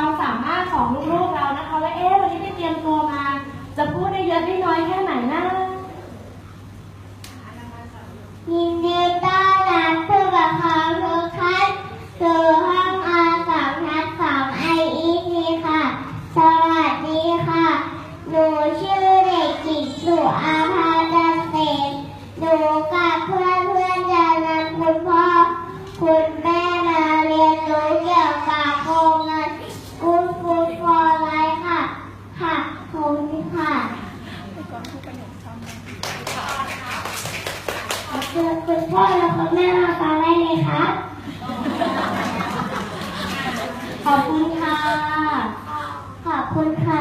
ความสามารถของลูกๆเรานะคะว่าเอ๊ะวันนี้ได้เตรียมตัวมา จะพูดได้เยอะได้น้อยแค่ไหนนะยินดีต้อนรับผู้ปกครองทุกท่านสู่ห้องอาสามทัดสองไออทีค่ะ สวัสดีค่ะ หนูชื่อเด็กจิตสุอาภาจันเตนหนูกับเพื่อนเพื่อนจะนำคุณพ่อ คุณแม่มาเรียนรู้เกี่ยวกับ ขอบคุณคุณพ่อและคุณแม่มาฟังได้เลยครับ ขอบคุณค่ะ ขอบคุณค่ะ